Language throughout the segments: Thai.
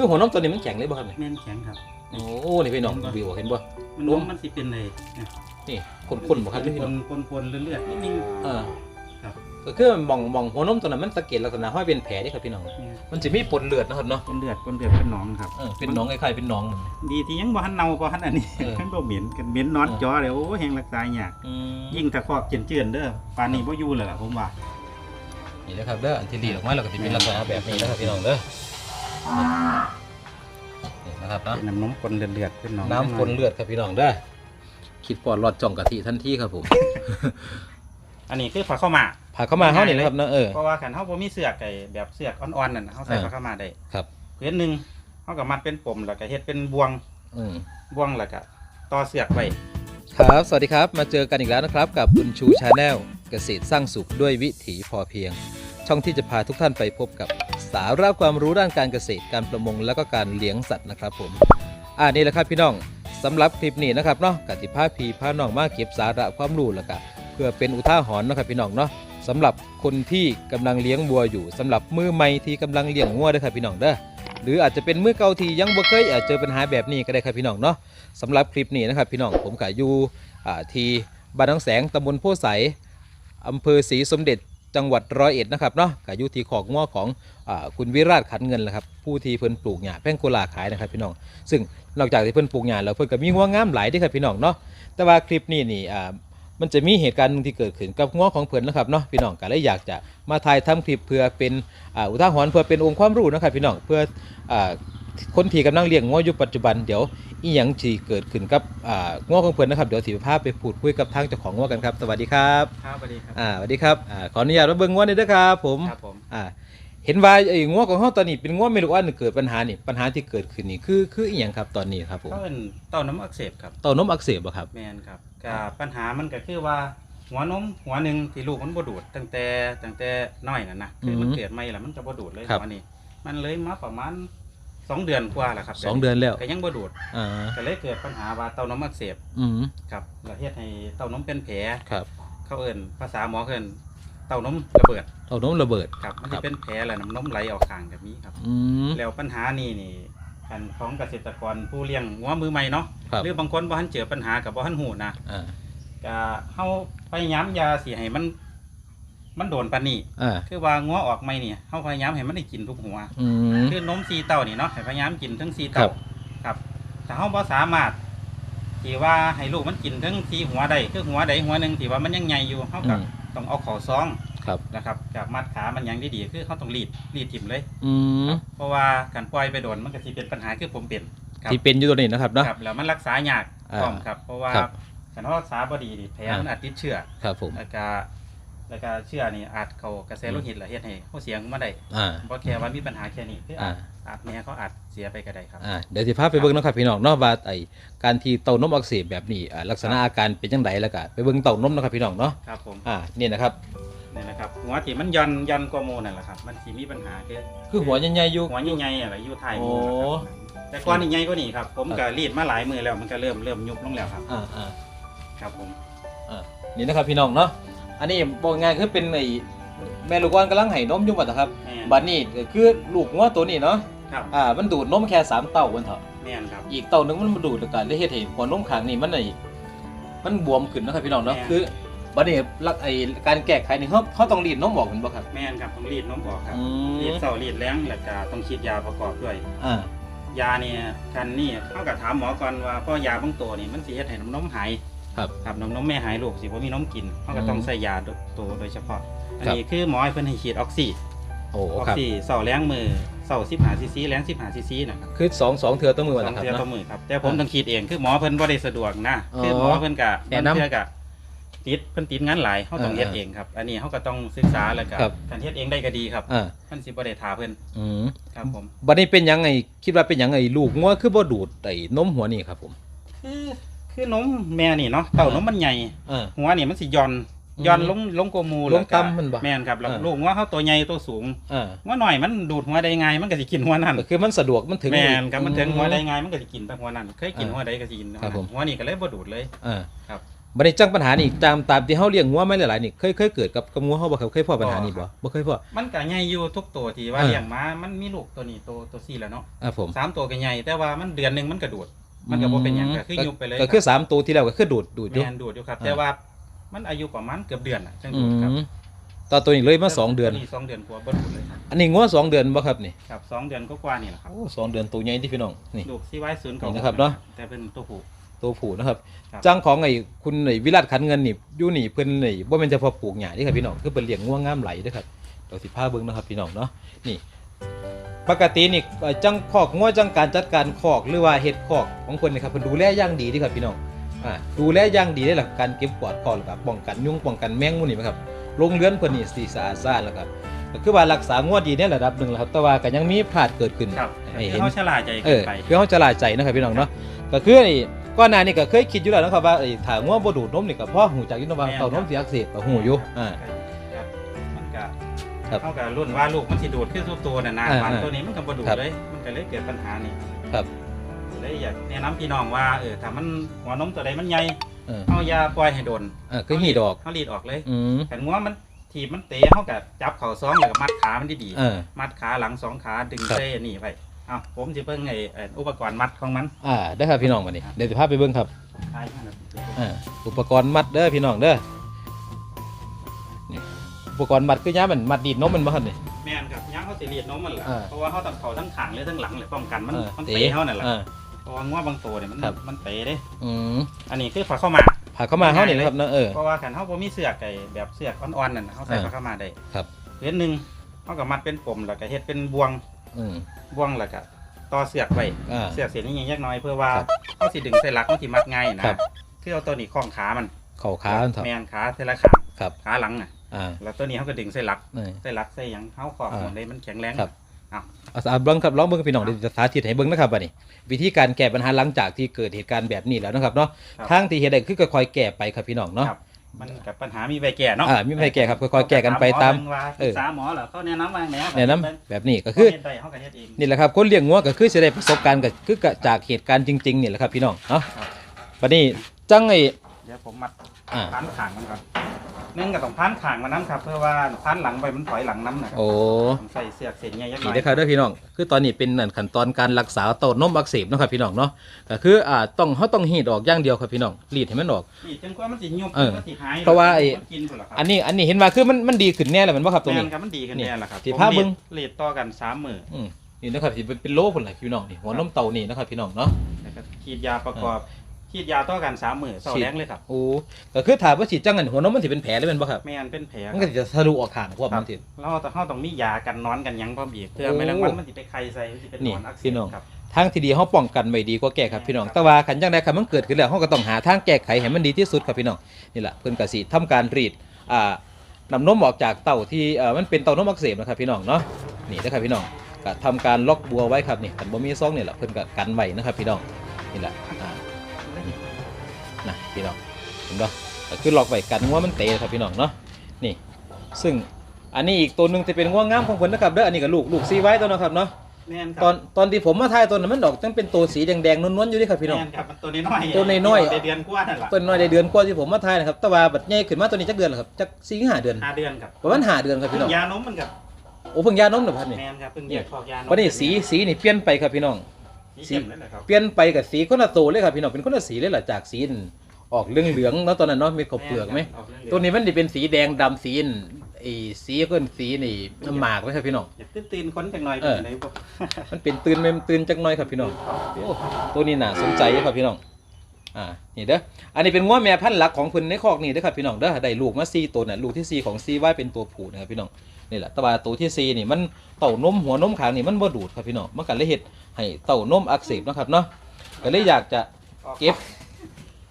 คือหัวนมตัวนี้มันแข็งเลยบ่ครับเนี่ยแม่นแข็งครับ โอ้นี่พี่น้องวิวเห็นบ่ มันนนมมมันสิเป็นเลยเนี่ยนี่ข้นๆบ่ครับพี่ปน้องนปนปนๆเลือดๆนิดนึงเออครับก็คือมองมองหัวนมตัวนั้นมันสังเกตลักษณะห้อยเป็นแผลนี่ครับพี่น้องเนี่ยมันจะมีปนเลือดนะครับเนาะเป็นเลือดเป็นเลือดเป็นหนองครับเออเป็นหนองคล้ายๆเป็นหนอง ดีที่ยังบ่ทันเน่าบ่ทันอันนี้เออมันบ่เหม็นกันเหม็นนอนเออจอเลยโอ้แหงรักษายากอืมยิ่งตะคอกเจือนๆเด้อปานนี้บ่อยู่เลยล่ะผมว่านี่นะครับเด้ออันที่รีดออกมาแล้วก็จะเป็นลักษณะแบบนี้นะครับพี่น้องเด้อ นี่นะครับเนาะเป็นน้ำนมปนเลือดๆเป็นหนองน้ำปนเลือดครับพี่น้องเด้อคิดปอดหลอดจ่องกะทิทันทีครับผมอันนี้คือผ้าข้าวหมากพาเข้ามาเฮานี่นะครับเนาะเออ เพราะว่าคันเฮาบ่มีเสือกไอ้แบบเสือกอ่อนๆนั่นน่ะเฮาใส่เออผ้าข้าวหมากได้ครับ เพื่อนหนึงเฮาก็มัดเป็นปมแล้วก็เฮ็ดเป็นบ่วงอืมบ่วงแล้วก็ต่อเสือกไว้ ครับ สวัสดีครับ มาเจอกันอีกแล้วนะครับกับบุญชูชาแนลเกษตรสร้างสุขด้วยวิถีพอเพียง ช่องที่จะพาทุกท่านไปพบกับ สาระความรู้ด้านการเกษตรการประมงและก็การเลี้ยงสัตว์นะครับผมอ่านี่แหละครับพี่น้องสำหรับคลิปนี้นะครับเนาะกติภาพีพาน้องมาเก็บสาระความรู้แล้วก็เพื่อเป็นอุทาหรณ์นะครับพี่น้องเนาะสำหรับคนที่กำลังเลี้ยงวัวอยู่สำหรับมือใหม่ที่กำลังเลี้ยงวัวด้วยครับพี่น้องเด้อหรืออาจจะเป็นมือเก่าที่ยังบ่เคยอาจเจอปัญหาแบบนี้ก็ได้ครับพี่น้องเนาะสำหรับคลิปนี้นะครับพี่น้องผมก็อยู่ที่บ้านหนองแสงตำบลโพไสอำเภอศรีสมเด็จ จังหวัดร้อยเอ็ดนะครับเนาะก็อยู่ที่ขอกง้อของอคุณวิราชขันเงินแหละครับผู้ที่เพิ่นปลูกหญ้าแป้งโกลาขายนะครับพี่น้อง ซึ่งนอกจากที่เพิ่นปลูกหญ้าแล้วเพิ่นก็มีงัวงามหลายด้วยครับพี่น้องเนาะแต่ว่าคลิปนี้นี่มันจะมีเหตุการณ์นึงที่เกิดขึ้นกับงัวของเพิ่นนะครับเนาะพี่น้องก็เลยอยากจะมาถ่ายทำคลิปเพื่อเป็นอุทาหรณ์เพื่อเป็นองค์ความรู้นะครับพี่น้องเพื่ออ คนที่กำลังเลี้ยงงัวอยู่ปัจจุบันเดี๋ยวอีหยังที่เกิดขึ้นกับอ่างัวของเพิ่นนะครับเดี๋ยวสิพาไปพูดคุยกับทางเจ้าของงัวกันครับ สวัสดีครับครับสวัสดีครับอ่าสวัสดีครับอ่าขออนุญาตมาเบิ่งงัวหน่อยเด้อครับผมครับผมอ่าเห็นว่าไอ้งัวของเฮาตอนนี้เป็นงัวไม่รู้อันเกิดปัญหานี่ปัญหาที่เกิดขึ้นนี่คือคืออีหยังครับตอนนี้ครับผมก็เป็นเต้าน้ำอักเสบครับเต้านมอักเสบเหรอครับ แมนครับกับปัญหามันก็คือว่าหัวนมหัวหนึ่งที่ลูกมันบ่ดูดตั้งแต่ตั้งแต่น้อยน่ะนะคือมันอืมเกิดไม่แล้วมันจะบ่ดูดเลยครับ หัวนี้มันเลยมาประมาณ สองเดือนกว่าแล้วครับสองเดือนแล้วก็ยังบ่ดูดอ่าก็เลยเกิดปัญหาว่าเต้านมอักเสบอืมครับแล้วเฮ็ดให้เต้านมเป็นแผลครับ เขาเอิ้นภาษาหมอเขาเอิ้นเต้านมระเบิดเต้านมระเบิดครับมันครัจะบเป็นแผลแล้วน้ำนมไหลออกข้างแบบนี้ครับอืมแล้วปัญหานี่นี่อันของเกษตรกรผู้เลี้ยงงัวมือใหม่เนาะครับหรือบางคนบ่ทันเจอปัญหากับบ่ทันหูนะอ่าก็เฮาพยายามอยาสิให้มัน มันโดนปานนี้อ่าคือว่างัวออกใหม่นี่เฮาพยายามให้มันได้กินทุกหัว อืม คือนมสีเต้านี่เนาะให้พยายามกินทั้งสีครัเต้าบครับถ้าเฮาบ่สามารถที่ว่าให้ลูกมันกินทั้งสีหัวใดคือหัวใดหัวหนึงที่ว่ามันยังใหญ่อยู่เฮาอืก็มต้องเอาเข้าซองครับ นะครับกับมัดขามันยังดีๆคือเฮาต้องรีดรีดทิ่มเลย อืมเพราะว่าการปล่อยไปโดนมันก็สิเป็นปัญหาคือผมเป็นครับที่เป็นอยู่ตัวนี้นะครับเนาะ ครับแล้วมันรักษายากอ่าพร้อมครับ เพราะว่าครับ การรักษาบ่ดีนี่แผลอ่ามัมันอาจติดเชื้อ ครับผม แล้วก็ แล้วก็เชื้อนี่อาจเข้ากระแสโลหิตและเฮ็ดให้เขาเสียของมาได้อ่าบ่แค่ว่ามีปัญหาแค่นี้คืออาจอ่าอาจแม่เขาอาจเสียไปก็ได้ครับ อ่าเดี๋ยวสิพาไปเบิ่งเนาะครับพี่น้องเนาะว่าไอ้การที่เต้านมอักเสบแบบนี้อ่าลักษณะอาการเป็นจังไดแล้วก็ไปเบิ่งเต้านมเนาะครับพี่น้องเนาะครับผมอ่านี่นะครับ นี่นะครับหัวที่มันย่อนย่อนกว่าหมู่นั่นแหละครับ มันสิมีปัญหาคือคือหัวใหญ่ๆอยู่ หัวใหญ่ๆอะไรอยู่ท้ายหโอ้มู่นะครับแต่ก่อนนี่ใหญ่กว่านี้ครับ ผมก็รีดมาหลายมือแล้วมันก็เริ่มเริ่มยุบลงแล้วครับ อ่าอ่าครับผมนี่นะครับพี่น้องเนาะ อันนี้บอกง่ายคือเป็นไอ้แม่ลูกอ่อนกำลังให้นมอยู่บัดนะครับ แม่น บัดนี้ก็คือลูกงัวตัวนี้เนาะครับ อ่ามันดูดนมแค่สามเต้าวันเถอะแม่นครับ อีกเต้าหนึงมันมาดูดแล้วกันได้เฮ็ดให้หัวนมข้างนี้มันไอ้มันบวมขึ้นนะครับพี่น้องเนาะแม่น คือบัดนี้ลักไอ้การแก้ไขนี่เขาเขาต้องรีดนมออกแม่นบ่ครับแม่นครับต้องรีดนมออกครับอืรีดมเสารีดแรงแล้วก็ต้องฉีดยาประกอบด้วย อ่ายาเนี่ยคันนี่เขาก็ถามหมอก่อนว่าเพราะยาบางตัวนี่มันสิเฮ็ดให้น้ำนมหาย ครับครับน้ำนมไม่หายลูกสิบ่มีนมกินเขาก็ต้องอืมใส่ยาตัวโดยเฉพาะ อันครับนี้คือหมอให้เพิ่นให้ฉีดออกซิโอ้ออกครับซิเสาแรงมือเสา15ซีซีแรง15ซีซีนะครับคือสองสองเทือตัวมือสวันองนะครับเทื่อต่อเนาะมือครับแต่ผมต้องฉีดเองคือหมอเพิ่นบ่ได้สะดวกนะอ๋อคือหมอเพิ่นก็แนะนำบางเทื่อก็ติดเพิ่นติดงานหลายเฮาต้องอ่าเฮ็ดเองครับ อันนี้เฮาก็ต้องศึกษาแล้วก็ครับการเฮ็ดเองได้ก็ดีครับอ่ามันสิบ่ได้ทาเพิ่นอืมครับผมบัดนี้เป็นหยังไงคิดว่าเป็นหยังไงลูกงัวคือบ่ดูดไอ้นมหัวนี่ครับผมคือ คือนมแม่นี่เนาะเต้านมมันใหญ่อ่าหัวนี่มันสิย่อนย่อนลงลงกว่าหมูลงแล้วก็ต่ำมันบ่แม่นครับแล้วอ่าลูกหัวเขาตัวใหญ่ตัวสูงอ่าหัวหน่อยมันดูดหัวได้ง่ายมันก็สิกินหัวนั่นก็คือมันสะดวกมันถึง แม่นครับมันถึงหัวได้ง่ายมันก็สิกินแต่หัวนั่นเคยกินอ่าหัวใดก็สิกินหัวครับผมหัวนี่ก็เลยบ่ดูดเลยอ่าครับบัดนี้จังปัญหานี่ตามตามที่เฮาเลี้ยงงัวมาหลายๆนี่เคยเคยเกิดกับกับงัวเฮาบ่ครับเคยพอปัญหานี้บ่บ่เคยพอมันก็ใหญ่อยู่ทุกตัวที่ว่าเออ เลี้ยงมามันมีลูกตัวนี้ตัวตัวสี่แล้วเนาะอ่าผม สามตัวก็ใหญ่แต่ว่ามันเดือนหนึงมันกระโดด มันก็บ่เป็นหยังก็คือยุบไปเลยก็คือสามตัวที่แล้วก็คือดูดดูดอยู่ แม่นดูดอยู่ครับ อ่า แต่ว่ามันอายุประมาณเกือบเดือนอะจังอืดูดครับมตอนตัวนี้เลยมาสองเดือนสองเดือนกว่าบ่ดูดเลยครับอันนี้งัวสองเดือนบ่ครับนี่ครับสองเดือนก็กว่านี่แหละครับโอ้สองเดือนตัวใหญ่ที่พี่น้องนี่ ลูกซีไว้ศูนย์เก่านี่นะครับเนาะ แต่เป็นตัวผู้ ตัวผู้นะครับครับ จ้างของไอ้คุณไอ้วิรัตขันเงินนี่อยู่นี่เพิ่นนี่บ่แม่นเฉพาะปลูกหญ้านี่ครับพี่น้องคือเพิ่นเลี้ยงงัวงามไหลเด้อครับเดี๋ยวสิพาเบิ่งนะครับพี่น้องเนาะนี่ ปกตินี่เอ่อจังคอกงัวจังการจัดการคอกหรือว่าเฮ็ดคอกของเพิ่นนี่ครับเพิ่นดูแลอย่างดีเด้อครับพี่น้องอ่าดูแลอย่างดีได้หลักการเก็บกวาดคอกแล้วก็ป้องกันยุงป้องกันแมงมุมนี่นะครับโรงเรือนเพิ่นนี่สิสะอาดสะอาดแล้วครับก็คือว่ารักษางัวดีในระดับหนึงแล้วครับแต่ว่าก็ยังมีพลาดเกิดขึ้นครับให้คือเห็นเขาฉลาดใจเอเกินอไปเพื่อเขาจะลายใจนะครับพี่น้องเนาะก็คือไอ้ก้อนหน้านี่ก็เคยคิดอยู่แล้วนะครับว่าไอ้ถ่ายงัวบ่ดูดนมนี่ก็เพราะหูจากอยินว่าเต่านมเสียอักเสบก็หูอยู่อ่าครับมันก็ ครับเท่ากับรุ่นว่าลูกมันสิดูดขึ้นตัวน่ะนะอ่าวันอ่าตัวนี้มันก็บ่ดูดครับ เลย มันก็เลยเกิดปัญหานี่ครับเลยอยากแนะนำพี่น้องว่าเออถ้ามันหัวนมตัวใดมันใหญ่เออเอายาปล่อยให้โดนอ่าคือหีดอกเขารีดออกเลยอืมแต่งัวมันถีบมันเตะเขากับจับเข่าซ้อมแล้วก็มัดขามันดีเออ ๆมัดขาหลังสองขาดึงครับ เส้นนี่ไปเอาผมจะเพิ่งไอ้ไอ้อุปกรณ์มัดของมันอ่าได้ครับพี่น้องมานี่เดี๋ยวจะพาไปเบิ่งครับใช่ครับอ่าอุปกรณ์มัดเด้อพี่น้องเด้อนี่อุ ปกรณ์มัดคือยามันมัดดีดนมมันบ่ครับนี่ แม่นครับย่างเขาสิรีดนมมันแหละอ่าเพราะว่าเขาต้องเข่าทั้งขางเลยทั้งหลังเลยป้องกันมันเออมันเต๋เตะเขานั่นแหละอ่าเพราะว่างัวบางตัวเนี่ยมันครับ มันเตะเด้ อืมอันนี้คือฝาเข้าวหมากพาเข้ามาเฮานี่นะครับเนาะเออ เพราะว่าขันเขาบ่มีเสือกไก่แบบเสือกอ่อนๆนั่นน่ะเขาใส่อ่าฝาเข้าวหมากได้ครับเหรียญหนึ่งเขาก็มัดเป็นปมแล้วก็เฮ็ดเป็นบ่วงอืม บ่วงแล้วก็ต่อเสือกไว้อ่าเสือกเสียนี้ยังยักน้อยเพื่อว่าครับเขาสิดึงใส่หลักมันสิมัดง่ายนะครับ คือเอาตัวนี้คล้องขามัน เข่าขามันเถอะแมนขาเทละขาครับ ขาหลังน่ะ อ่า แล้วตัวนี้เขาก็ดึงใส่หลักนี่ ใส่หลักใส่หยังเขาขอบอ่าหมดเลยมันแข็งแรงครับ อ้าวเอาสาเบิ้งครับลองเบิ้งพี่น้องเดี๋ยวจะสาธิตให้เบิ้งนะครับบัดนี้ วิธีการแก้ปัญหาหลังจากที่เกิดเหตุการณ์แบบนี้แล้วนะครับเนาะครับทางที่เฮ็ดได้คือค่อยๆแก้ไปครับพี่น้องเนาะ ครับ มันกับปัญหามีใบแก่เนาะอ่ามีใบแก่ครับค่อยๆแก้กันไปตามเออษาหมอเหรอเขาแนะนำว่าไงแนะนำแบบนี้ก็คือเฮ็ดได้เขาก็เฮ็ดเอง นี่แหละครับคนเลี้ยงงัวก็คือจะได้ประสบการณ์ก็คือจากเหตุการณ์จริงๆนี่แหละครับพี่น้องเนาะครับบัดนี้จังไอ้เดี๋ยวผมมัดอ่าพันขางมันก่อนนึ่งกับต้องพันขางมันน้ำครับ เพื่อว่าพันหลังไปมันถอยหลังน้ำนะครับโอ้ต้องใส่เสือกเส้นใหญ่ยักหน่นี่อยนะครับเด้อพี่น้อง คือตอนนี้เป็นนั่นขั้นตอนการรักษาเต้านมอักเสบเนาะครับพี่น้องเนาะก็คืออ่าต้องเฮาต้องหีดออกอย่างเดียวครับพี่น้องรีดให้มันออก นี่จนกว่ามันสิยุบเออมันสิหายเพราะว่าไอ้ มันกินพุ่นล่ะครับอันนี้อันนี้เห็นว่าคือมันมันดีขึ้นแน่แล้วแมันบ่ครับตรงแม่นี้ นครับมันดีขึ้นนี่แน่ละครับที่ภาพเบิ่ง ผมเลดต่อกันสามมืออืมนี่นะครับสิเป็นเป็นโลพุ่นล่ะพี่น้องนี่หัวนมเต่านี่นะครับพี่น้องเนาะ แล้วก็ฉีดยาประกอบ ฉีดยาต่อกันสามมือเสาฉีดแรงเลยครับโอ้ก็คือถามว่าฉีดจังกันหัวนมมันสิเป็นแผลเลยแม่นบ่ครับไม่งั้นเป็นแผลมันก็สิจะทะลุออกข้างพวกครัมับนสิเราต้องเราต้องมียากันนอนกันหยังพร้อมอีกเพื่อโอ้ไม่แมลงวันมันสิไปไข่ใส่มันสิเป็นหนี่นอนอักเสพี่บน้องครับ ทางที่ดีเฮาป้องกันไว้ดีกว่าแก้ครับพี่น้อง แต่ว่าคันจังได๋คันมันเกิดขึ้นแล้วเฮาก็ต้องหาทางแก้ไขให้มันดีที่สุดครับพี่น้องนี่แหละเพิ่นก็สิทำการรีดอ่านำนมออกจากเต่าที่เอ่อมันเป็นเต่านมอักเสบนะครับพี่น้องเนาะนี่นะครับพี่น้องก็ทำการล็อกบัวไว้ครับนี่คันบ่มีซองนี่แหละเพิ่นก็กันไว้นะครับพี่น้องนี่แหละอ่า นะพี่น้องเห็นบ่ก็คือล็อกไว้กันว่ามันเตะครับพี่น้องเนาะนี่ ซึ่งอันนี้อีกตัวหนึงจะเป็นง่วงงามของเพิ่นนะครับเด้ออันนี้ก็ลูกลูกซีไว้ตัวนะครับเนาะแม่นคตรัอนตอนที่ผมมาถ่ายตัวนั้นมันดอกจังเป็นตัวสีแดงๆนวลๆอยู่เดิครับพี่น้อง แม่นครับมันตัวน้อยๆตัวน้อยๆ ได้เดือนกว่านั่นแหละต้นน้อยได้เดือนกว่าที่ผมมาถ่ายนะครับแต่ว่าบัดใหญ่ขึ้นมาตัวนี้จักเดือนแล้วครับจักสี่ห้าเดือนห้าเดือนครับประมาณห้าเดือนครับพี่น้องยานมมันกับโอ้เพิ่งยานมเด้อครับนี่ แม่นครับเพิ่งเหยียบขอกยานมวันนี้สีสีนี่เปลี่ยนไปครับพี่น้อง สีเข้มนั่นแหละครับ เปลี่ยนไปกับสีคนละโตเลยครับพี่น้องเป็นคนละสีเลยล่ะจากสีนั่นออกเหลืองๆเนาะตอนนั้นเนาะมีขอบเปลือกไหมออกเรื่องตัวนี้มันจะเป็นสีแดงดำสีนั่นไอ้สีก็สีนี่น้ำหมากเลยครับพี่น้อง อยากตื่นตื่นคนจังหน่อยเออเป็นไงบ่มันเป็นตื่นแม่นตื่นจักหน่อยครับพี่น้องโอ้ตัวนี้น่าสนใจครับพี่น้อง อ่า นี่เด้อ อันนี้เป็นง้อแม่พันธุ์หลักของเพิ่นในคอกนี่เด้อครับพี่น้องเด้อ ได้ลูกมาสี่ตัวน่ะลูกที่สี่ของซีไว้เป็นตัวผู้นะครับพี่น้อง นี่แหละแต่ว่าตัวที่สี่นี่มันเต่านมหัวนมขางนี่มันบ่ดูดครับพี่น้อง มันก็เลยเฮ็ด ให้เต่านมอักเสบเนาะครับเนาะก็เลยอยากจะเก็บ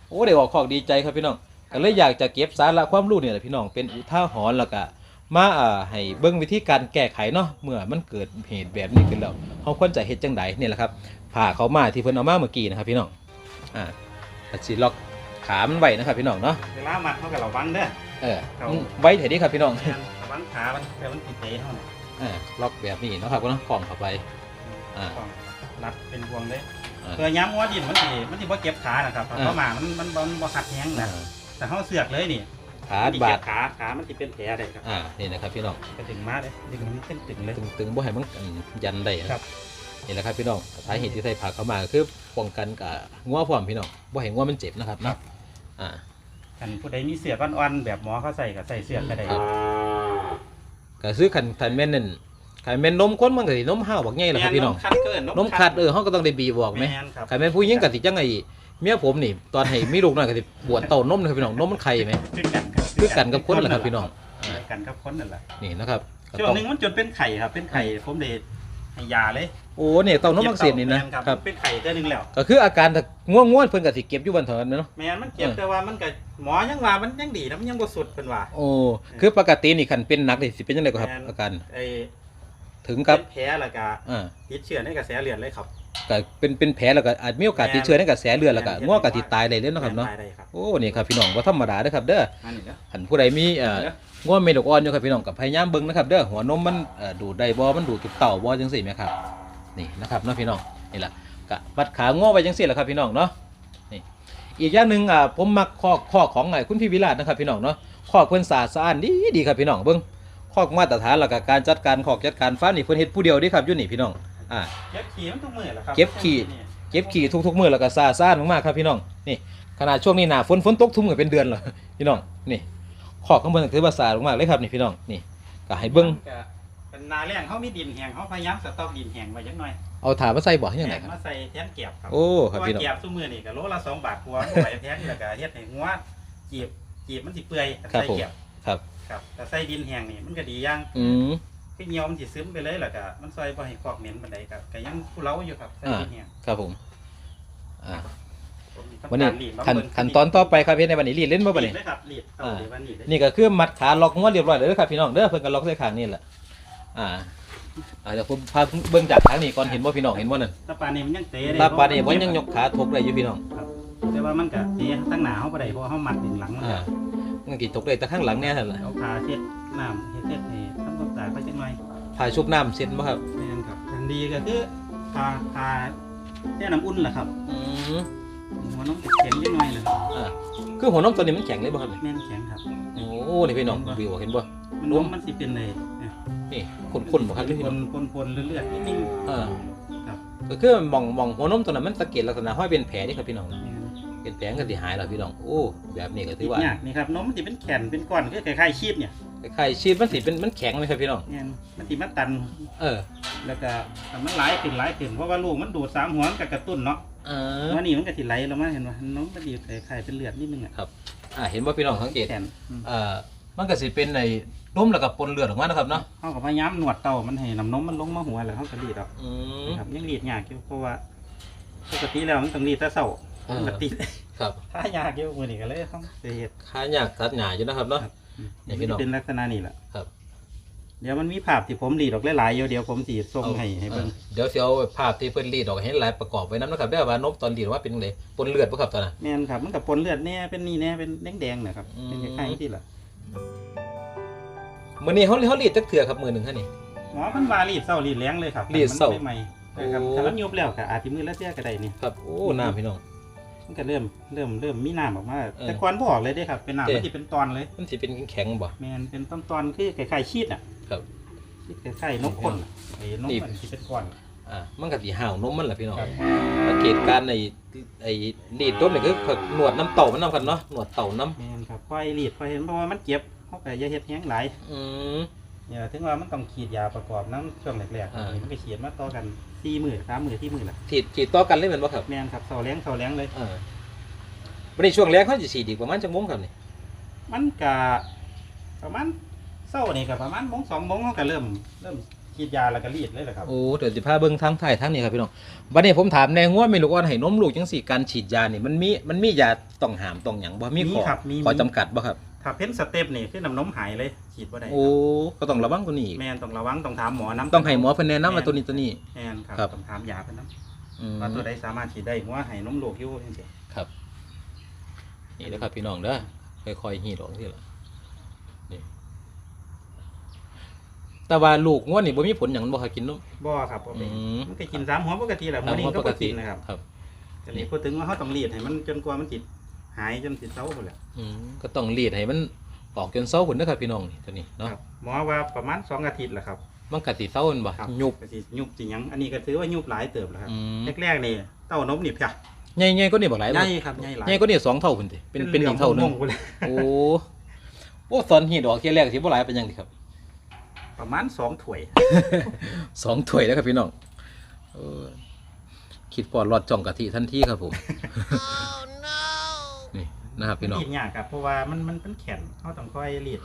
โอ้ได้ออกคอกดีใจครับพี่น้องก็เลยอยากจะเก็บสาระความรู้เนี่ยแหละพี่น้องเป็นอุทาหรณ์แล้วก็มาอ่าให้เบิ่งวิธีการแก้ไขเนาะเมื่อมันเกิดเหตุแบบนี้ขึ้นแล้วเขาควรจะเฮ็ดจังไดเนี่ยแหละครับผ่าเขามาที่เพิ่นเอามาเมื่อกี้นะครับพี่น้องอ่าก็สิล็อกขามันไว้นะครับพี่น้องเนาะเวลามัดเขากับเราวังเด้อเออครับมันไว้เถอะนี้ครับพี่น้องแม่นระวังขามันแต่มันติดเตะเท่านั้นอ่าล็อกแบบนี้เนาะครับก็ต้องคล้องเข้าไปอ่าต้อง รัดเป็นพวงเลยอ่าเพื่อย้ำว่าดินมันสิมันสิบ่เก็บขานะครับเพอ่าราะหมามันมันบ่มันบ่ขัดแห้งอ่านะแต่เขาเสือกเลยนี่ขามันสิบาเจ็ดขาขามันจะเป็นแผลได้ครับอ่านี่นะครับพี่น้องไปถึงมาเลยดึงมันขึ้นตึงเลยตึงๆบ่ให้มันยันได้นะครับนี่แหละครับพี่น้องสาเหตุที่ใส่ผักเข้ามาคือป้องกันกับงัวพร้อมพี่น้องบ่ให้งัวมันเจ็บนะครับเนาะอ่ากันผู้ใดมีเสือกอ่อนๆแบบหมอเขาใส่ก็ใส่เสือกก็ได้ครับก็ซื้อคันคันแม่นนั่น คันแม่นนมข้นมันก็สินมห้าวบักใหญ่ล่ะครับพี่น้องคัดเกินนมคัดเออเฮาก็ต้องได้บีบออกไหมแม่นครับคันแม่นผู้หญิงก็สิจังไงเมียผมนี่ตอนให้มีลูกน้อยก็สิบวชเต้านมนะครับพี่น้องนมมันไข่ไหมคือกันครับคือกันกับคนแหละครับพี่น้องคือกันกับคนนั่นแหละนี่นะครับก็ช่วต้องงหนึงมันจนเป็นไข่ครับ เป็นไข่ผมเลยให้ยาเลยโอ้เนี่ยเต้านมอักเสบนี่นะแม่ครับเป็นไข่เท่านึงแล้ว ก็คืออาการถ้าง่วงง่วนเพิ่นก็สิเก็บอยู่บันเทิงเนาะ แม่นมันเจ็บเออ แต่ว่ามันก็หมอยังว่ามันยังดีนะมันยังบ่สุดเพิ่นว่า โอ้คือปกตินี่คันเป็นหนักนี่สิเป็นจังไดก็ครับแม่นอาการ ไอ้ ถึงกับเป็นแผลแล้วก็อ่าติดเชื้อในกระแสเลือดเลยครับก็เป็นเป็นแผลแล้วก็อาจมีโอกาสติดเชื้อในกระแสเลือดแล้วก็ง่วงก็ติดตายได้เลยเนาะครับเนาะตายได้ครับ โอ้นี่ครับพี่น้องบ่ธรรมดาเด้อครับเด้ออันนี้เด้อหันผู้ใดมีเอ่อเด้อ ง่วงเมลูกอ่อนอยู่ครับพี่น้องกับพยายามเบิ่งนะครับเด้อหัวนมมันเอ่อดูดได้บ่มันดูดกับเต่าบ่จังซี่แม่ครับ นี่นะครับเนาะพี่น้องนี่ล่ะกะวัดขาง่วงไว้จังซี่แหละครับพี่น้องเนาะนี่อีกอย่างหนึงอ่าผมมักข้อข้อของไอ้คุณพี่วิราชนะครับพี่น้องเนาะข้อเพิ่นสะอาดสะอ้านดีดีครับพี่น้องเบิ่ง ข้อมาตรฐานแล้วก็การจัดการข้อจัดการฟาร์มนี่เพิ่นเฮ็ดผู้เดียวเด้ครับอยู่นี่พี่น้องอ่าเก็บขี้มันทุกมื้อแหละครับเก็บขี้เก็บขี้ทุกๆมื้อแล้วก็สะอาดสะอ้านมากๆครับพี่น้องนี่ขนาดช่วงนี้หน้าฝนฝนตกทุ่มกันเป็นเดือนแล้วพี่น้องนี่ข้อข้างบนถือว่าสะอาดมากๆเลยครับนี่พี่น้องนี่ก็ให้เบิ่งมันก็เป็นนาแรงเขามีดินแห้งเขาพยายามสต็อกดินแห้งไว้จักหน่อยเอาถามมาใส่บ่อให้ยังไงครับมาใส่แทนเกียบครับโอ้คเพรับราะว่าพี่น้องเกียบซุมื้อนี่ก็โลละ2บาทกว่าบ่ไหวแพงแล้วก็เฮ็ดให้หัวจีบจีบมันสิเปื่อยครับใส่ผมเกียบครับ ครับแต่ใส่ดินแห้งนี่มันก็ดีอย่างอืมคือเหี่ยวมันสิซึมไปเลยแล้วก็มันซอยบ่ให้คอกเหม็นปานใดก็ก็ยังผู้เล้าอยู่ครับใส่ดินแห้งครับผม อ่า ผมทำวันนี้การรีดมาขั้นเบิ่งขั้นตอนต่อไปครับพี่ในวันนี้รีดเล่นบ่บัดรีนี้ ดเลยครับรีดเอาอ่า เดี๋ยววันนี้เลยนี่ก็คือมัดขาล็อกงวดเรียบร้อยเลยเด้อครับพี่น้องเด้อเพิ่นก็ล็อกใส่ข้างนี่แหละ อ่าอ่าเดี๋ยวผมพาเบิ่งจากทางนี้ก่อนเห็นบ่พี่น้องเห็นบ่นั่นตาปานนี่มันยังเตะได้ลาปานนี่บ่ยังยกขาทกได้อยู่พี่น้องครับแต่ว่ามันก็เตะทั้งหน้าเฮาบ่ได้เพราะว่าเฮามัดดึงหลังมันอ่า ก็ มันกี่ทกได้แต่ข้างหลังเนี่ยนั่นแหละเอาขาเช็ดน้ำเฮ็ดเฮ็ดให้ทำความสะอาดไปจังหน่อยพาชุบน้ำเสร็จบ่ครับแม่นครับอันดีก็คือทาทาแค่น้ำอุ่นแหละครับอืมหัวน้องแข็งนิดหน่อยเลยครับอ่าคือหัวนมตัวนี้มันแข็งเลยบ่ครับแม่นแข็งครับโอ้นี่พี่น้องวิวเห็นบ่มันนมมันสิเป็นเลยเนี่ยนี่ข้นๆบ่ครับพี่ปน้องนปนปนเลือดๆนิดนึงอ่าครับก็คือหมองหมองหัวนมตัวนั้นมันสังเกตลักษณะห้อยเป็นแผลนี่ครับพี่น้องแม่น เป็นแผลก็สิหายแล้วพี่น้องโอ้แบบนี้ก็ถือว่าเนี่ยนี่ครับนมมันสิเป็นแข็งเป็นก้อนคือคล้ายๆชีพเนี่ยคล้ายๆชีสมันสิเป็นมันแข็งไหมครับพี่น้อง เนี่ยมันสิมาตันเออ แล้วก็แต่มันหลายขึ้นหลายขึ้นเพราะว่าลูกมันดูดสามหัวมันก็กระตุ้นเนาะเออ วันนี้มันก็สิไหลลงมาเห็นว่านมมันดีคล้ายๆเป็นเลือดนิดนึงอะอ่าเห็นว่าพี่น้องสังเกตแขนอืมเอ่อมันก็สิเป็นในนมแล้วก็ปนเลือดออกมานะครับเนาะเขาก็พยายามนวดเต่ามันให้น้ำนมมันลงมาหัวแล้วเขาก็รีดออกอืมนะครับยังรีดยากอยู่เพราะว่าปกติแล้วมันต้องรีดแต่เช้า เออปกติครับถ้ายากอยู่มือนี้ก็เลยต้องเสียดค้ายากตัดหนาอยู่นะครับเนาะ นี่พี่น้อง เป็นลักษณะนี้แหละครับเดี๋ยวมันมีภาพที่ผมรีดออกหลายๆอยู่เดี๋ยวผมสีส่งให้ให้เบิ่งเดี๋ยวสิเอาภาพที่เพิ่นรีดออกให้หลายประกอบไว้นํนะครับได้ว่านมตอนรีดว่าเป็นจังไดปนเลือดบ่ครับตอนนั้น แม่นครับมันกับปนเลือดแน่เป็นนี่แน่เป็นแดงๆนะครับอืม เป็นคล้ายๆที่ละมื้อนี้เฮาเฮารีดจักเทื่อครับมื้อหนึงฮะนี่ หมอมันว่ารีดเศร้ารีดแรงเลยครับรีดเศร้ามันใหม่ๆนะครับโอ้ ถ้ามันยุบแล้วก็อาจจะมือละเตี้ยก็ได้นี่ครับโอ้น้าพี่น้อง มันก็เริ่มเริ่มเริ่มมีน้ำออกมาเออแต่ก่อนบออกเลยเด้ครับเป็นน้ำเด้ มันจะเป็นตอนเลยมันสิเป็นแข็งๆบ่ แม่นเป็นตอนตอนๆคือคล้ายๆชีดอะครับชีดคล้ายๆนกข้นอะไอ้นกนี่ มันที่เป็นก้อน อ่ามันก็สิห่าวนมมันแหละพี่น้องครับ สังเกตการณ์ในไอ้รีดนมนี่คือหนวดน้ำเต่ามันนํกันเนาะหนวดเต่าน้ำแม่นครับค่อยรีดค่อยเห็นเพราะว่ามันเจ็บเขาก็อย่าเฮ็ดแห้งหลายอืม เนี่ยถึงว่ามันต้องขีดยาประกอบน้ำช่วงแรกๆอ่าอันนี้มันก็ขีดมาต่อกันสี่หมื่นสามหมื่นที่หมื่นละฉีดฉีดต่อกันเลยแม่นบ่ครับแม่นครับเสาแรงเสาแรงเลยอ่าวันนี้ช่วงแรกเขาจะฉีดอีกประมาณจังโมงครับนี่มันก็ประมาณเศร้านี่ก็ประมาณโมงสองโมงเขาก็เริ่มเริ่มขีดยาแล้วก็รีดเลยแหละครับ โอ้เดี๋ยวสิพาเบิ่งทางไทายทางนี้ครับพี่น้องวันนี้ผมถามแนงว่ามีลูกอ่อนให้นมลูกจังสี่การฉีดยานี่มันมีมันมียาต้องหามต้องหยังบ่มีข้อครับมี ข้อจำกัดบ่ครับ ถ้าเพ้นสเต็ปนี่คือน้ำนมหายเลยฉีดบ่ได้โอ้ก็ต้องระวังตัวนี้อีกแม่นต้องระวังต้องถามหมอน้ำต้องให้หมอเพิ่นแนะนำว่าตัวนี้ตัวนี้ แม่นครับครับต้องถามยาเพิ่นน้อืมำว่าตัวใดสามารถฉีดได้หัวให้นมลูกอยู่จังซี่ครับ นี่นะครับพี่น้องเด้อค่อยๆหีดออกทีละนี่แต่ว่าลูกง่วนนี่บ่มีผลหยังบ่ครับกินนม บ่ครับบ่เป็นอืม มันก็กินสามหัวปกติแหละมื้อนี้ตามก็ปกบ่ติกินนะครับครับแต่นี่พูดถึงว่าเขาต้องรีดให้มันจนกว่ามันจิต หายจนสิเซาพุ่นแหละอืมก็ต้องรีดให้มันออกจนเศร้าหุ่นนะครับพี่น้องนี่ตัวนี้เนาะครับหมอว่าประมาณสองอาทิตย์แหละครับมันกัดติเศร้าหุ่นบ่ครับยุบ ก็สิยุบสิหยังอันนี้ก็ถือว่ายุบหลายเติบแล้วครับอืม แรกๆนี่เต้านมนี่เพียใหญ่ใหญ่ก็นี่บ่หลายใหบ่ญ่ครับใหญ่หลายใหญ่ก็นี่สองเท่าพุ่นติเป็นเป็นอีกเท่าหนึงหลืองๆพุ่นเลยโอ้โอ้ตอนหีดออกเที่ยแรกสิบ่หลายเป็นหยังดีครับ ประมาณสองถ้วยสองถ้วยแล้วครับพี่น้องเออคิดพอรอดจ่องกะทิทันทีครับผมนี่ นะครับพี่น้องรีดยากครับเพราะว่ามันมันเป็นแข็งเขาต้องค่อยรีด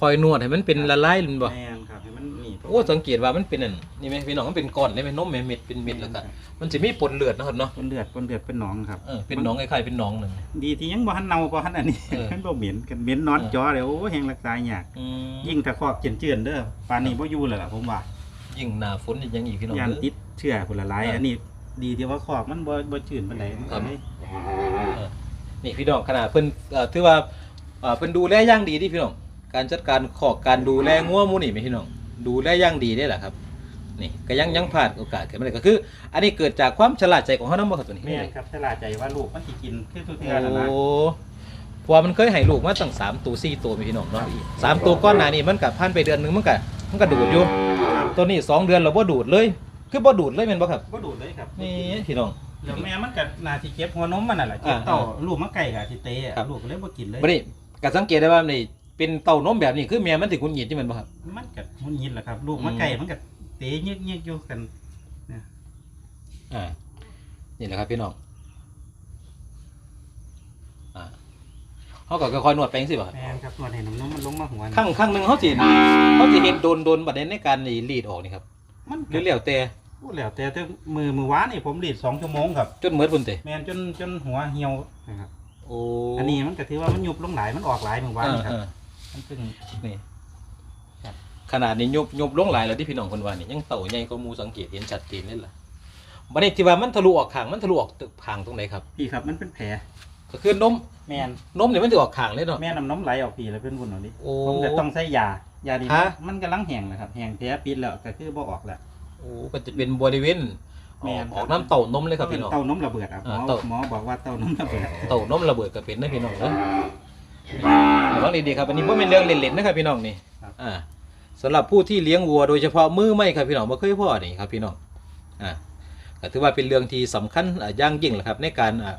ค่อยๆนวดให้มันเป็นละลายมันบ่แม่นครับให้มันนี่เพราะโอ้สังเกตว่ามันเป็นอันนี่ไหมพี่น้องมันเป็นก้อนได้ไหมนมแม่เม็ดเป็นเม็ดแล้วก็มันจะมีปนเลือดนะครับเนาะเป็นเลือดเป็นเลือดเป็นหนองครับเออเป็นหน้องคล้ายๆเป็นหน้องหนึ่งดีที่ยังบ่ทันเน่าบ่ทันอันนี้เออมันบ่เหม็นกันเหม็นนอนเออจอเดี๋ยวโอ้แหงรักษายากอืมยิ่งตะคอกเจือนๆเด้อปานนี้บ่อยู่แล้วล่ะผมว่ายิ่งหนาฝนยิ่งอีกพี่น้องยานเด้อติดเชื้อพุ่นละหลายเอออัอันนี้ดีที่ว่าคอกมันบ่บ่จืดปานใดมันครัก็บเลยเออ นี่พี่น้องขนาดเพิ่นเอ่อถือว่าเอ่อเพิ่นดูแลอย่างดีที่พี่น้องการจัดการขอกการดูแลงัวหมูนี่ไหมพี่น้องดูแลอย่างดีได้แหละครับนี่ก็ยังยังผ่านโอกาสเกิดมาได้ก็คือ อันนี้เกิดจากความฉลาดใจของเขานำบ่ครับตัวนี้แม่นครับฉลาดใจว่าลูกมันสิกินคือทุกโอเทื่อนั่นนะ้เพราะว่ามันเคยให้ลูกมาตั้งสามตัวสี่ตัวไหมพี่น้องเนาะสามตัวก้อนหน้านี่มันกับพันไปเดือนหนึงมันก็มันก็ดูดอยู่ตัวนี้สองเดือนเราบ่ดูดเลย คือบ่ดูดเลยแม่นบ่ครับบ่ดูดเลยครับนี่พี่น้อง แล้วแม่มันก็น่าสิเก็บหัวนมมันน่ะแหละเก็บอ่าเต้าลูกมันไก่ก็สิเตะอะครับ ลูกก็เลยบ่กินเลยบ่ได้ก็สังเกตได้ว่านี่เป็นเต้านมแบบนี้คือแม่มันสิคุณหยิดที่มันบ่ครับ มันก็มุนยินแหละครับ ลูกมันอืมไก่มันก็เตะยึกๆอยู่กันอ่า นี่แหละครับพี่น้อง อ่าเขาก็ค่อยๆนวดไปจังซี่บ่ครับ แม่นครับนวดให้น้ำนมมันลงมาหัวนี่ครั้งครั้งหนึงเขาสิเขาสิเฮ็ดโดนโดนบัดนี้ในการนี่รีดออกนี่ครับมันหรือแล้วแต่ พูดแล้วแต่แต่มือมือวานนี่ผมรีดสองชั่วโมงครับจนเหมือนพุ่นเตแม่นจนจนหัวเหี่ยวนะครับโอ้อันนี้มันก็ถือว่ามันยุบลงหลายมันออกหลายมือวานนี่ครับเออมันเพิ่งๆนี่ครับขนาดนี้ยุบยุบลงหลายแล้วที่พี่น้องคนว่านี่ยังเต่าใหญ่กว่าหมูสังเกตเห็นชัดเจนเลยล่ะบัดนี้ที่ว่ามันทะลุออกข้างมันทะลุออกตึกข้างตรงไหนครับพี่ครับมันเป็นแผลก็คือนมแม่นนมเนี่ยมันจะออกข้างเลยเนาะแม่น้ำนมไหลออกปีแล้วเป็นวุ่นเอาดิโอ้ผมก็ต้องใช้ยายาดีฮะมันกำลังแห้งนะครับแห้งแผลปิดแล้วก็คือบ่ออกแล้ว โอ้ก็จะเป็นบริเวณอแม่อกนออกน้ำเต่านมเลยครับพี่น้อง เต้านมระเบิดอะหมออ่าเต้า หมอบอกว่าเต้านมระเบิดเต่านมระเบิดก็เป็นนะพี่น้องนะระวังดีๆครับอันนี้ว่าเป็นเรื่องเล่นๆนะครับพี่น้องนี่อ่าสำหรับผู้ที่เลี้ยงวัวโดยเฉพาะมือไม่ครับพี่น้องไม่เคยพ่อนี่ครับพี่น้องอ่าก็ถือว่าเป็นเรื่องที่สำคัญอ่าอย่างยิ่งแหละครับในการอ่า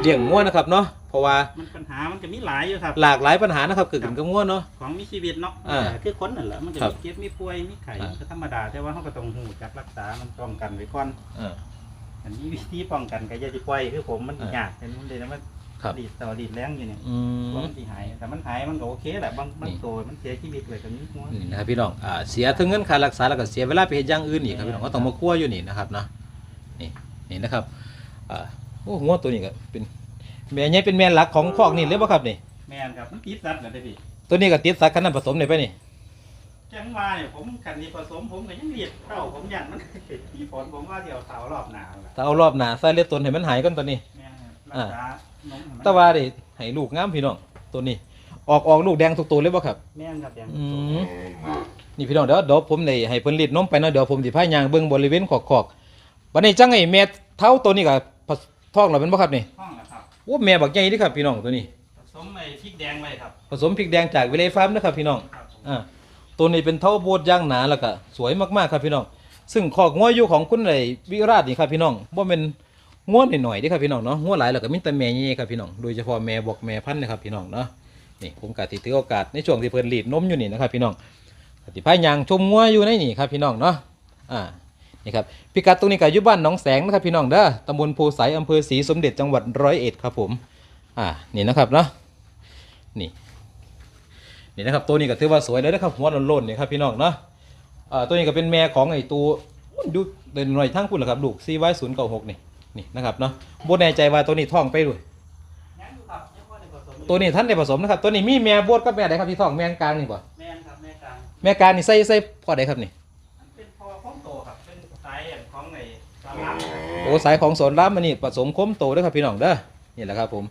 เลี้ยงงัวนะครับเนาะ เพราะว่ามันปัญหามันจะมีหลายอยู่ครับหลากหลายปัญหานะครับเกิดขึ้นกับงัวเนาะ ของมีชีวิตเนาะอ่าคือคนนั่นแหละมันจะครับมีเจ็บมีป่วยมีไข้อ่า ก็ธรรมดาแต่ว่าเขาก็ต้องหูจักรักษา มันป้องกันไว้ก่อนอ่าอันนี้วิธีป้องกันก็อย่าสิปล่อยคือผมมันอ่ายยากเห็นมันเลยนะมันครับ ดีดต่อดีดแรงอยู่เนี่ยอืว่ามมันสิหายแต่มันหายมันก็โอเคแหละบางบางนี่ ตัวมันเสียชีวิตเลยก็มีหัวนี่นะครับพี่น้องอ่าเสียทั้งเงินค่ารักษาแล้วก็เสียเวลาไปเฮ็ดอย่างอื่นอีกครับพี่น้องก็ต้องมาคั่วอยู่นี่นะครับเนาะนี่นี่นะครับอ่าโอ้งัวตัวนี้ก็เป็น แม่ใหญ่เป็นแม่หลักของคอกนี่เลยป่ะครับนี่ แม่นครับมันติดสัตว์เหรอเด้อพี่ตัวนี้ก็ติดสักขนาดผสมเลยไปนี่ จังว่าเนี่ยผมคันนี้ผสมผมก็ยังเรียดเต้าผมยันมันที่ผลผมว่าเดี๋ยวเสารอบหนาวล่ะถ้าเอารอบหน้าใส่เลือดตนให้มันหายก่อนตัวนี้ แม่นครับรักษานมให้มันแต่ว่าดิให้ลูกงามพี่น้องตัวนี้ ออกออกลูกแดงทุกตัวเลยป่ะครับ แม่นครับอย่างอืมนี่พี่น้องเดี๋ยวเดี๋ยวผมได้ให้เพิ่นรีดนมไปเนาะเดี๋ยวผมสิพายางเบิ่งบริเวณขอกๆบัดนี้จังไอ้แม่เท้าตัวนี้ก็ผสท้องแล้วแม่นบ่ครับนี่ห้องนะครับ โอ้แม่บักใหญ่เด้ครับพี่น้องตัวนี้ ผสมไอ้พริกแดงไว้ครับ ผสมพริกแดงจากวิเลฟาร์มนะครับพี่น้อง ครับผมอ่าตัวนี้เป็นเท่าโบดย่างหนาแล้วก็สวยมากๆครับพี่น้อง ซึ่งคอกงัวอยู่ของคุณไอ้วิราชนี่ครับพี่น้องบ่เป็นงัวหน่อยๆเด้ครับพี่น้องเนาะงัวหลายแล้วก็มีแต่แม่ใหญ่ๆครับพี่น้อง โดยเฉพาะแม่บอกแม่พันธุ์นะครับพี่น้องเนาะ นี่ผมกะติถือโอกาสในช่วงที่เพิ่นรีดนมอยู่นี่นะครับพี่น้องกติพายางชมงัวอยู่ในนี่ครับพี่น้องเนาะ อ่า นี่ครับพิกัดตรงนี้ก็อยู่บ้านหนองแสงนะครับพี่น้องเด้อตำบลโพไสอำเภอศรีสมเด็จจังหวัดร้อยเอ็ดครับผมอ่านี่นะครับเนาะนี่นี่นะครับตัวนี้ก็ถือว่าสวยเลยนะครับหัวโล้นๆนี่ครับพี่น้องเนาะอ่าตัวนี้ก็เป็นแม่ของไอ้ตัวดูเดินหน่อยทั้งคุณเหรอครับลูก CY 0 9 6นี่นี่นะครับเนาะบ่แน่ใจว่าตัวนี้ท้องไปด้วยยังอยู่ครับยังบ่ได้ผสมตัวนี้ท่านได้ผสมนะครับตัวนี้มีแม่บดกับแม่ใดครับที่ท้องแม่กลางนี่บ่แม่นครับแม่กลางแม่กลางนี่ใส่ใส่พ่อใดครับนี่มันเป็นพอของโตครับเป็นสายของไอ้สามารถ โอ้สายของสอนรามมันนี่ผสมคมโตด้อครับพี่น้องเด้อนี่แหละครับผม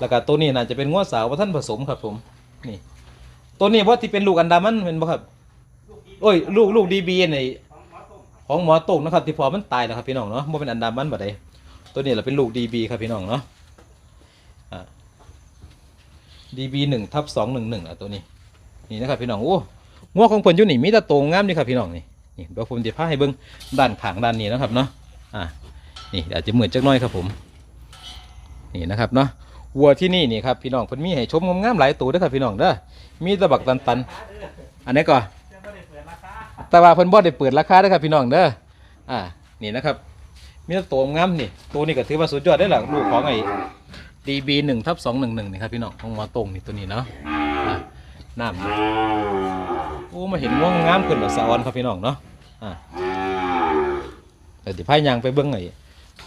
แล้วก็ตัวนี้น่าจะเป็นง้วสาวว่าท่านผสมครับผมนี่ ตัวนี้ว่าที่เป็นลูกอันดามันเป็นบ่ครับโอ้ยลูกลูกดีบีในของหมอต้มครับของหมอตกนะครับที่พอมันตายแล้วครับพี่น้องเนาะบ่เป็นอันดามันบ่ได้ตัวนี้เราเป็นลูกดีบีครับพี่น้องเนาะอ่า DB 1ทับ211อะตัวนี้ นี่นะครับพี่น้องโอ้งัวของเพิ่นอยู่นี่มีแต่โตงามนี่ครับพี่น้องนี่นี่เดี๋ยวผมจะพาให้เบิ่งด้านขางด้านนี้นะครับเนาะอ่า นี่อาจจะเหมือนจักหน้อยครับผมนี่นะครับเนาะวัวที่นี่นี่ครับพี่น้องเพิ่นมีให้ชมงามๆหลายตัวด้อครับพี่น้องเด้อมีตะบักตันๆอันนี้ก่อนจะบ่ได้เปิดราคาแต่ว่าเพิ่นบ่ได้เปิดราคาด้อครับพี่น้องเด้ออ่านี่นะครับมีตัวงามนี่ตัวนี้ก็ถือว่าสุดยอดได้อล่ะลูกของไอ้ DB 1ทับ211นี่ครับพี่น้องของมอตรงนี่ตัวนี้เนาะอ่าน้ำโอ้มาเห็นง่วงงามขึ้นแบบสะออนครับพี่น้องเนาะอ่าแต่ที่พายยางไปเบิ่งไอ้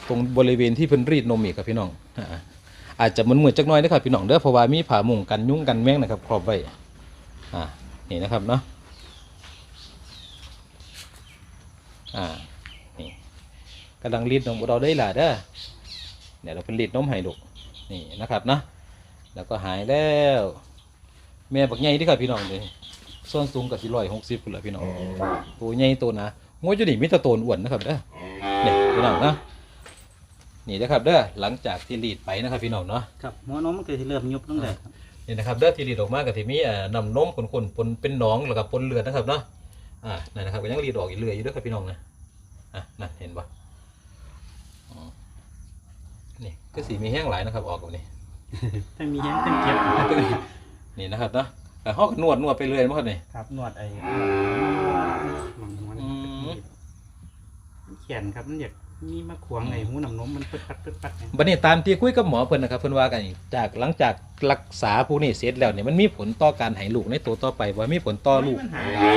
ตรงบริเวณที่เพิ่นรีดนมอีกครับพี่น้องอาจจะมันเหมืดๆจักน่อยนะครับพี่น้องเด้อเพราะว่ามีผ้ามุงกันยุงกันแมงนะครับครอบไว้อ่านี่นะครับเนาะอ่านี่กำลังรีดนมเราได้หล่ะเด้อเดี๋ยวเราเป็นรีดนมให้ลูกนี่นะครับนะแล้วก็หายแล้วแม่บักใหญ่ที่ครับพี่น้องเลยส่วนสูงกับที่ร้อยหกสิบพุ่นละพี่น้องตัวใหญ่ตัวนะงวจุนี่มิตรโตนอ้วนนะครับเด้อเนี่ยพี่น้องนะ นี่นะครับเด้อหลังจากที่รีดไปนะครับพี่น้องเนาะครับหัวนมมันก็สิเริ่มยุบลงเลยครับนี่นะครับเด้อที่รีดออกมากับที่มีเอ่อนำนมขนๆปนเป็นหนองแล้วก็ปนเลือดนะครับเนาะอ่านั่นนะครับก็ยังรีดออกอีกเลือดอยู่เด้วยครับพี่น้องนะอะนั่นเห็นปะอ๋อนี่ก็สีมีแห้งหลายนะครับออกกับนี่ทั้งมีแห้งทั้งเก็บนี่นะครับเนาะแต่ห้องนวดนวดไปเรื่อยมั้งครับนี่ ครับนวดไอ้หมองหัวอืนี่มมันเขียนครับมันอยาก มีมะขวางไอ้หูน้ำนมมันปึ๊ดปัดปึ๊ดปัดเนี่ยบัดนี้ตามที่คุยกับหมอเพิ่นนะครับเพิ่นว่ากันนี่จากหลังจากรักษาผู้นี้เสร็จแล้วเนี่ยมันมีผลต่อการให้ลูกในตัวต่อไปว่ามีผลต่อลูกมันหาย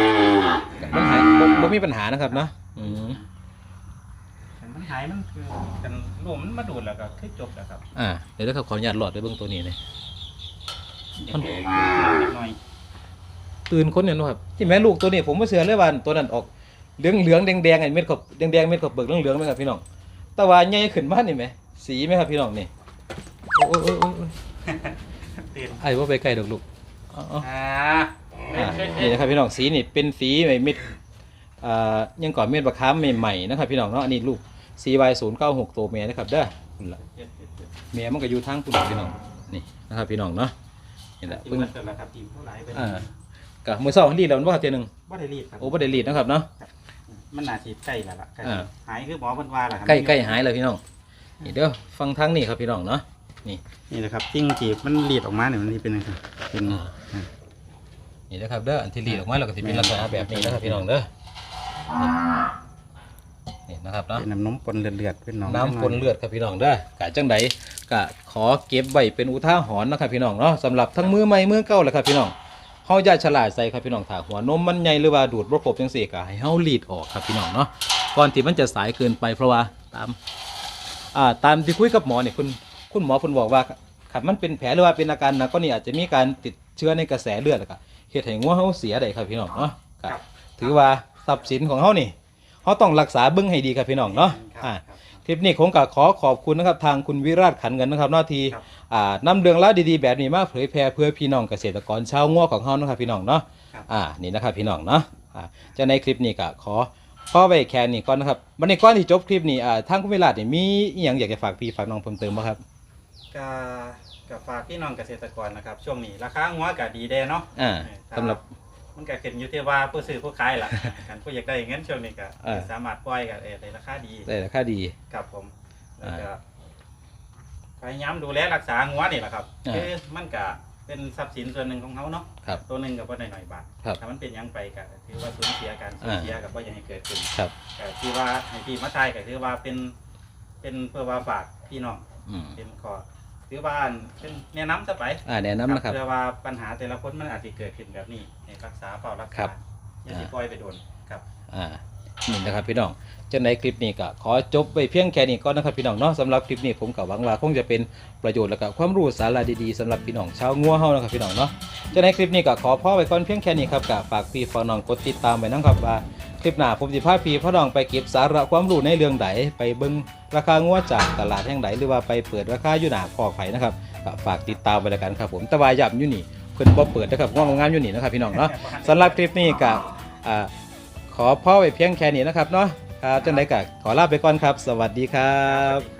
มันหายบ่บ่มีปัญหานะครับเนาะอืมมันหายมันคือกันลมมันมาดูดแล้วก็คือจบแล้วครับอ่าเดี๋ยวนะครับขออนุญาตหลอดไปเบิ่งตัวนี้เลยมันเด็กหน่อยตื่นคนเนี่ยนะครับที่แม่ลูกตัวนี้ผมไม่เชื่อเลยว่าตัวนั้นออก เหลืองเหลืองแดงแดงๆไอ้เม็ดขอบแดงแดงๆเม็ดขอบเบิกเหลืองเหลืองๆไหมครับพี่น้องแต่ว่าใหญ่ขึ้นมานี่ไหมสีไหมครับพี่น้องนี่โอ้ยโอ้ยโอ้ยโอ้ยตื่นไอ้ว่าไปใกล้ดอกลูกเอาเอาอ่าอ่านี่นะครับพี่น้องสีนี่เป็นสีไอ้เม็ดอ่ายังก่อนเม็ดบะขามใหม่ๆนะครับพี่น้องเนาะอันนี้ลูก CY 0 9 6 ตัวเมียนะครับเด้อนั่นล่ะเมียมันก็อยู่ทางคุณพี่น้องนี่นะครับพี่น้องเนาะนี่แหละเพิ่เพิ่งงเสร็จแล้วครับทีมผู้ร้ายไปอ่ากับมือเศร้ารีดแล้วมันว่าเทียหนึงบ่ได้รีดครับโอ้บ่ได้รีดนะครับเนาะ มันน่าสิใกล้แล้วล่ะใกล้อ่าหายคือหมอเพิ่นว่าล่ะครัใกล้ใกล้หายแล้วพี่น้องนี่เด้อฟังทางนี่ครับพี่น้องเนาะ นี่แหละครับจริงจีบมันรีดออกมาเนี่ยมันสิเป็นจังซี่เป็นอ่า นี่นะครับเด้ออันที่รีดออกมาแล้วก็สิเป็นลักษณะแบบนี้นะครับพี่น้องเด้อนี่นี่นะครับเนาะ เป็นน้ำนมปนเลือดๆเป็นหนองน้ำปนเลือดครับพี่น้องเด้อกะจังใดกะขอเก็บไว้เป็นอุทาหรณ์นะครับพี่น้องเนาะสำหรับทั้งมือใหม่มือเก่าแหละครับพี่น้อง เฮาอย่าฉลาดใส่ครับพี่น้องถ้าหัวนมมันใหญ่หรือว่าดูดบ่ครบจังซี่ก็ให้เฮารีดออกครับพี่น้องเนาะก่อนที่มันจะสายเกินไปเพราะว่าตามอ่าตามที่คุยกับหมอเนี่ยคุณคุณหมอเพิ่นบอกว่าคันมันเป็นแผลหรือว่าเป็นอาการหนักก็นี่อาจจะมีการติดเชื้อในกระแสเลือดแล้วก็เฮ็ดให้งัวเฮาเสียได้ครับพี่น้องเนาะก็ถือว่าทรัพย์สินของเฮานี่เฮาต้องรักษาเบิ่งให้ดีครับพี่น้องเนาะครับอ่า ครับคลิปนี้คงกขอขอบคุณนะครับทางคุณวิราชขันเงินนะครับหน้าที่ครับ อ่านำเรื่องราวดีๆแบบนี้มาเผยแพร่เพื่อพี่น้องเกษตรกรชาวงัวของเฮานะครับพี่น้องเนาะครับอ่านี่นะครับพี่น้องเนาะอ่าจะในคลิปนี้ก็ขอขอไว้แค่นี้ก่อนนะครับวันนี้ก่อนที่จบคลิปนี้อ่าทางคุณวิราชนี่มีอีหยังอยากจะฝากพี่ฝากน้องเพิ่มเติมบ่ครับก็กับฝากพี่น้องเกษตรกรนะครับ ช่วงนี้ราคางัวก็ดีแด้เนาะอ่าสำหรับ มันก็ขึ้นอยู่ที่ว่าผู้ซื้อผู้ขายล่ะการผู้อยากได้เงินช่วงนี้ก็อ่าสามารถปล่อยก็เออได้ราคาดีได้ราคาดี ครับผมแล้วก็อ่าพยายามดูแลรักษางัวนี่แหละครับอ่า คือมันก็เป็นทรัพย์สินส่วนหนึ่งของเขาเนาะครับ ตัวหนึ่งก็บ่ได้หน่อยบาทครับถ้ามันเป็นหยังไปก็ถือว่าสูญเสียการสูญอ่าเสียกับว่ายังให้เกิดขึ้นครับ ก็ที่ว่าให้พี่มาทายก็คือว่าเป็น เป็นเพื่อว่าฝากพี่น้อง อืม เป็นขอ ถือว่าเป็นแนะนำซะไปอ่าแนะนำนะครับ เพื่อว่าปัญหาแต่ละคนมันอาจจะเกิดขึ้นแบบนี้ให้รักษาเฝ้ารักครัษาบ อย่าสิปล่อยไปโดนครับ อ่านี่นะครับพี่น้องจะในคลิปนี้ก็ขอจบไปเพียงแค่นี้ก่อนนะครับพี่น้องเนาะสำหรับคลิปนี้ผมก็หวังว่าคงจะเป็นประโยชน์และก็ความรู้สาระดีๆสำหรับพี่น้องชาวงัวเฮานะครับพี่น้องเนาะจะในคลิปนี้ก็ขอพ่อไว้ก่อนเพียงแค่นี้ครับก็ฝากพี่ฝากน้องกดติดตามไว้นะครับว่าคลิปหน้าผมสิพาพี่พ่อน้องไปเก็บสาระความรู้ในเรื่องใดไปเบิ้งราคางัวจากตลาดแห่งใดหรือว่าไปเปิดราคาอยู่หน้าคอกไผ่นะครับก็ฝากติดตามไปแล้วกันครับผมตะวายับอยู่นี่เพิ่นบ่เปิดนะครับงอกงามอยู่นี่นะครับพี่น้องเนาะสำหรับคลิปนี้ก็อ่าขอพ่อไว้เพียงแค่นี้นะครับเนาะครับจังไดก็ขอลาไปก่อนครับ สวัสดีครับ